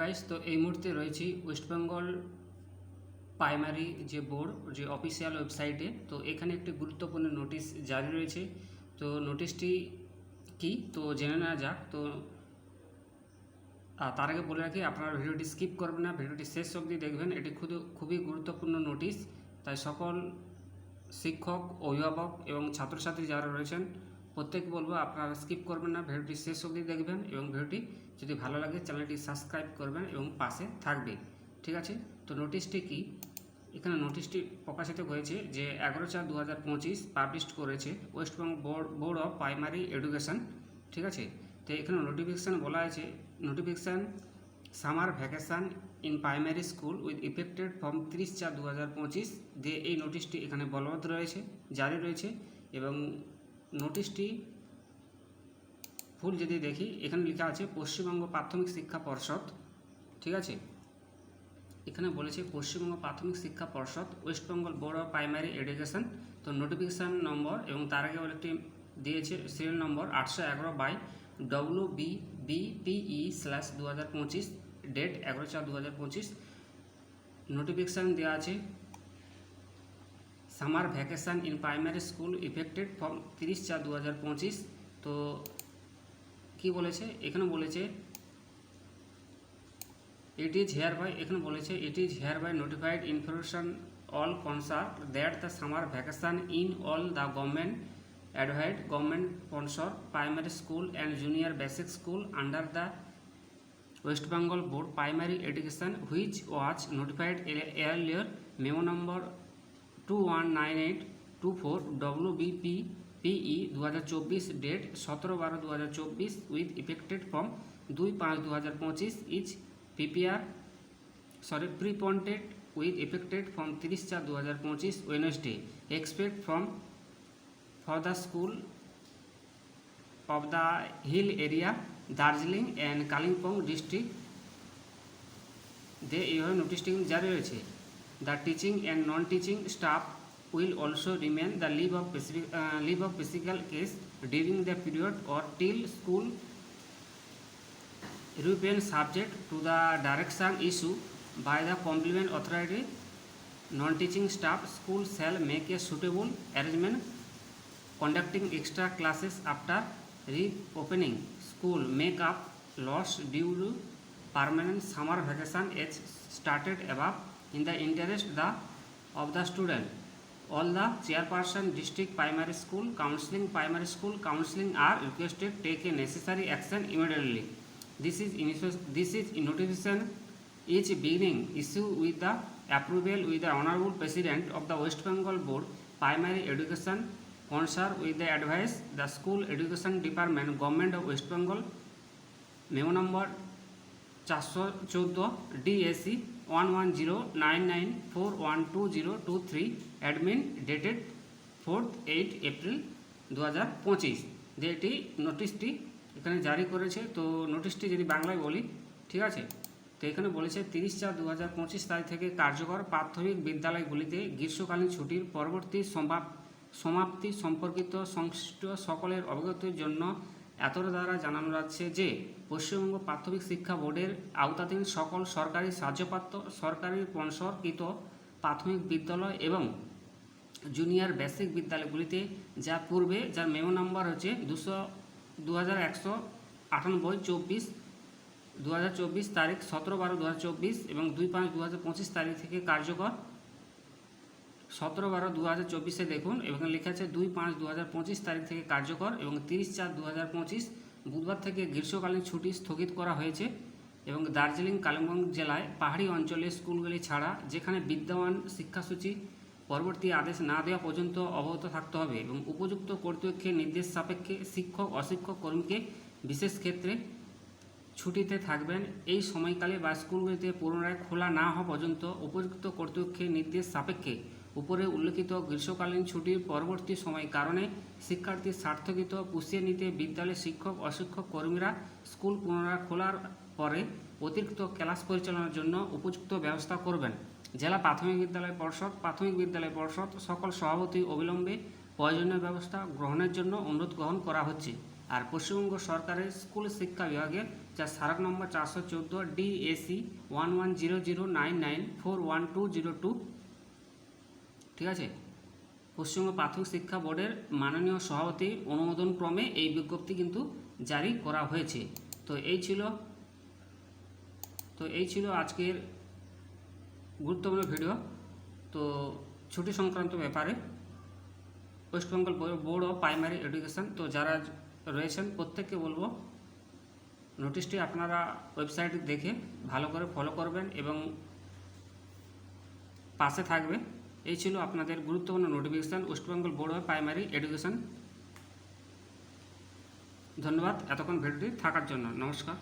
Guys তো এই মুহূর্তে রয়েছি ওয়েস্ট বেঙ্গল প্রাইমারি যে বোর্ড যে অফিসিয়াল ওয়েবসাইটে তো এখানে একটি গুরুত্বপূর্ণ নোটিশ জারি রয়েছে। তো নোটিশটি কি? তো জেনে নেওয়া যাক। তো তার আগে বলে রাখি, আপনারা ভিডিওটি স্কিপ করবেন না। ভিডিওটি শেষ অবধি দেখবেন। এটি খুবই খুবই গুরুত্বপূর্ণ নোটিশ তাই সকল শিক্ষক, অভিভাবক এবং ছাত্রছাত্রী যারা রয়েছেন প্রত্যেক বলব আপনারা স্কিপ করবেন না, ভিডিওটি শেষ অবধি দেখবেন এবং ভিডিওটি যদি ভালো লাগে চ্যানেলটি সাবস্ক্রাইব করবেন এবং পাশে থাকবে। ঠিক আছে? তো নোটিশটি কি? এখানে নোটিশটি প্রকাশিত হয়েছে যে এগারো চার দু হাজার পঁচিশ পাবলিশ করেছে West Bengal board board of primary education ঠিক আছে? তো এখানে নোটিফিকেশান বলা আছে notification summer vacation in primary school with effected from তিরিশ চার দু হাজার পঁচিশ। দিয়ে এই নোটিশটি এখানে বলবৎ রয়েছে, জারি রয়েছে এবং নোটিশটি ফুল যদি দেখি, এখানে লেখা আছে পশ্চিমবঙ্গ প্রাথমিক শিক্ষা পর্ষদ, ঠিক আছে? এখানে বলেছে পশ্চিমবঙ্গ প্রাথমিক শিক্ষা পর্ষদ, West Bengal board of primary education, তো নোটিফিকেশান নম্বর এবং তার আগে একটি দিয়েছে, সিরিয়াল নম্বর আটশো এগারো by W B BPE slash দু হাজার পঁচিশ, ডেট এগারো চার দু হাজার পঁচিশ। নোটিফিকেশান দেওয়া আছে summer vacation in primary school effected from তিরিশ চার দু হাজার পঁচিশ। তো কী বলেছে? এখানে বলেছে ইট ইজ হেয়ার বাই এখানে বলেছে it is hereby notified information all concert that the summer vacation in all the government aided government sponsor primary school and junior basic school under the West Bengal board primary education which was notified earlier memo number two one nine eight two four W BP PE দু হাজার চব্বিশ date সতেরো বারো দু হাজার চব্বিশ with effected from দুই পাঁচ দু হাজার পঁচিশ each PPR sorry preponed with effected from তিরিশ চার দু হাজার পঁচিশ Wednesday expect from for the school of the hill area Darjeeling and Kalimpong district they এইভাবে নোটিশটি জারি রয়েছে the teaching and non teaching staff will also remain the leave of leave of physical case during the period or till school European subject to the direction issue by the compliment authority non-teaching staff school shall make a suitable arrangement conducting extra classes after reopening school make up loss due to permanent summer vacation as started above in the interest the of the student all the chairperson district primary school counseling primary school counseling are requested take a necessary action immediately this is this is notification each beginning issue with the approval with the honorable president of the west bengal board primary education concern with the advice the school education department government of west bengal memo number চারশো চোদ্দ DAC one one zero nine nine four one two zero two three admin dated fourth eight April দু হাজার পঁচিশ। যে এটি নোটিশটি এখানে জারি করেছে, তো নোটিশটি যদি বাংলায় বলি, ঠিক আছে? তো এখানে বলেছে তিরিশ চার দু হাজার পঁচিশ তারিখ থেকে কার্যকর প্রাথমিক বিদ্যালয়গুলিতে গ্রীষ্মকালীন ছুটির পরবর্তী সমাপ্তি সম্পর্কিত সংশ্লিষ্ট সকলের অবগতির জন্য এতটা দ্বারা জানানো যাচ্ছে যে, পশ্চিমবঙ্গ প্রাথমিক শিক্ষা বোর্ডের আওতাধীন সকল সরকারি সাহায্যপ্রাপ্ত সরকারি স্পন্সরকৃত প্রাথমিক বিদ্যালয় এবং জুনিয়র বেসিক বিদ্যালয়গুলিতে যা পূর্বে, যার মেমো নাম্বার হচ্ছে দুশো দু হাজার একশো আটানব্বই চব্বিশ দু তারিখ সতেরো বারো দু এবং দুই পাঁচ দু তারিখ থেকে কার্যকর সতেরো বারো দু হাজার চব্বিশে দেখুন এবং লেখা আছে দুই পাঁচ দু হাজার পঁচিশ তারিখ থেকে কার্যকর এবং তিরিশ চার দু হাজার পঁচিশ বুধবার থেকে গ্রীষ্মকালীন ছুটি স্থগিত করা হয়েছে এবং দার্জিলিং, কালিম্পং জেলায় পাহাড়ি অঞ্চলে স্কুলগুলি ছাড়া যেখানে বিদ্যমান শিক্ষাসূচি পরবর্তী আদেশ না দেওয়া পর্যন্ত অবগত থাকতে হবে এবং উপযুক্ত কর্তৃপক্ষের নির্দেশ সাপেক্ষে শিক্ষক, অশিক্ষক কর্মীকে বিশেষ ক্ষেত্রে ছুটিতে থাকবেন। এই সময়কালে বা স্কুলগুলিতে পুনরায় খোলা না হওয়া পর্যন্ত উপযুক্ত কর্তৃপক্ষের নির্দেশ সাপেক্ষে উপরে উল্লেখিত গ্রীষ্মকালীন ছুটির পরবর্তী সময় কারণে শিক্ষার্থীর স্বার্থকৃত পুষিয়ে নিতে বিদ্যালয়ের শিক্ষক, অশিক্ষক কর্মীরা স্কুল পুনরায় খোলার পরে অতিরিক্ত ক্লাস পরিচালনার জন্য উপযুক্ত ব্যবস্থা করবেন। জেলা প্রাথমিক বিদ্যালয় পর্ষদ, প্রাথমিক বিদ্যালয় পর্ষদ, সকল সভাপতি অবিলম্বে প্রয়োজনীয় ব্যবস্থা গ্রহণের জন্য অনুরোধ গ্রহণ করা হচ্ছে। আর পশ্চিমবঙ্গ সরকারের স্কুল শিক্ষা বিভাগের যা স্মারক নম্বর চারশো চোদ্দ DAC one one zero zero nine nine four one two zero two ঠিক আছে? পশ্চিমবঙ্গ প্রাথমিক শিক্ষা বোর্ডের মাননীয় সভাপতি অনুমোদন ক্রমে এই বিজ্ঞপ্তি কিন্তু জারি করা হয়েছে। তো এই ছিল, তো এই ছিল আজকের গুরুত্বপূর্ণ ভিডিও। তো ছুটি সংক্রান্ত ব্যাপারে West Bengal board of primary education, তো যারা রয়েছেন প্রত্যেককে বলব নোটিশটি আপনারা ওয়েবসাইট দেখে ভালো করে ফলো করবেন এবং পাশে থাকবে। এই ছিল আপনাদের গুরুত্বপূর্ণ notification West Bengal board of primary education ধন্যবাদ, এতক্ষণ ভিডিওটি থাকার জন্য। নমস্কার।